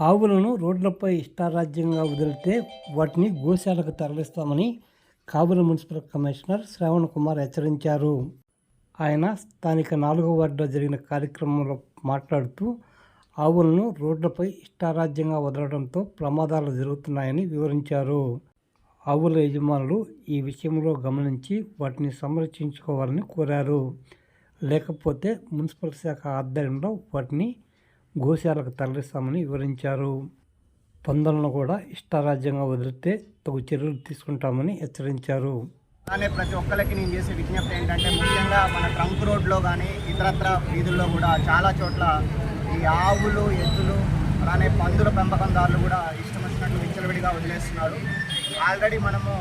ఆవులను రోడ్లపై ఇష్టారాజ్యంగా వదిలితే వాటిని గోశాలకు తరలిస్తామని కాబూరు మున్సిపల్ కమిషనర్ శ్రావణ్ కుమార్ హెచ్చరించారు. ఆయన స్థానిక నాలుగో వార్డులో జరిగిన కార్యక్రమంలో మాట్లాడుతూ ఆవులను రోడ్లపై ఇష్టారాజ్యంగా వదలడంతో ప్రమాదాలు జరుగుతున్నాయని వివరించారు. ఆవుల యజమానులు ఈ విషయంలో గమనించి వాటిని సంరక్షించుకోవాలని కోరారు. లేకపోతే మున్సిపల్ శాఖ ఆధ్వర్యంలో వాటిని గోశాలకు తరలిస్తామని వివరించారు. పందులను కూడా ఇష్టారాజ్యంగా వదిలితే తగు చర్యలు తీసుకుంటామని హెచ్చరించారు. అలానే ప్రతి ఒక్కరికి నేను చేసే విజ్ఞప్తి ఏంటంటే ముఖ్యంగా మన ట్రంక్ రోడ్లో కానీ ఇతరత్ర వీధుల్లో కూడా చాలా చోట్ల ఈ ఆవులు ఎద్దులు అలానే పందుల పెంపకందారులు కూడా ఇష్టం వచ్చినట్లు విచ్చలవిడిగా వదిలేస్తున్నారు. ఆల్రెడీ మనము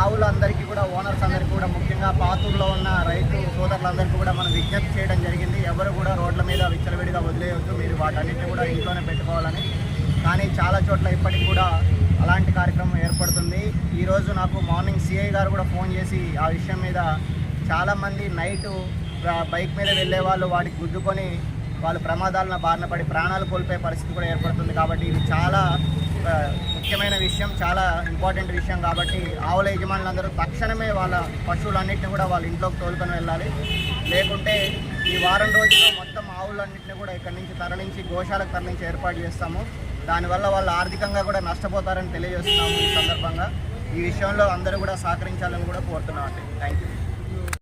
ఆవులందరికీ కూడా ఓనర్స్ అందరికీ కూడా ముఖ్యంగా పాతూరులో ఉన్న రైతు సోదరులందరికీ కూడా మనం విజ్ఞప్తి చేయడం జరిగింది. ఎవరు కూడా రోడ్ల మీద విచ్చలవిడిగా వదిలేయొద్దు. మీరు వాటన్నిటిని కూడా ఇంట్లోనే పెట్టుకోవాలని. కానీ చాలా చోట్ల ఇప్పటికి కూడా అలాంటి కార్యక్రమం ఏర్పడుతుంది. ఈరోజు నాకు మార్నింగ్ సిఐ గారు కూడా ఫోన్ చేసి ఆ విషయం మీద చాలామంది నైట్ బైక్ మీద వెళ్ళే వాళ్ళు వాటికి గుద్దుకొని వాళ్ళు ప్రమాదాలను బారిన పడి ప్రాణాలు కోల్పోయే పరిస్థితి కూడా ఏర్పడుతుంది. కాబట్టి ఇది చాలా ముఖ్యమైన విషయం చాలా ఇంపార్టెంట్ విషయం కాబట్టి ఆవుల యజమానులందరూ తక్షణమే వాళ్ళ పశువులన్నింటినీ కూడా వాళ్ళ ఇంట్లోకి తోలుకొని వెళ్ళాలి. లేకుంటే ఈ వారం రోజుల్లో మొత్తం ఆవులన్నింటినీ కూడా ఇక్కడి నుంచి తరలించి గోశాలకు తరలించి ఏర్పాటు చేస్తాము. దానివల్ల వాళ్ళు ఆర్థికంగా కూడా నష్టపోతారని తెలియజేస్తున్నాము ఈ సందర్భంగా. ఈ విషయంలో అందరూ కూడా సహకరించాలని కూడా కోరుతున్నాం అండి థ్యాంక్ యూ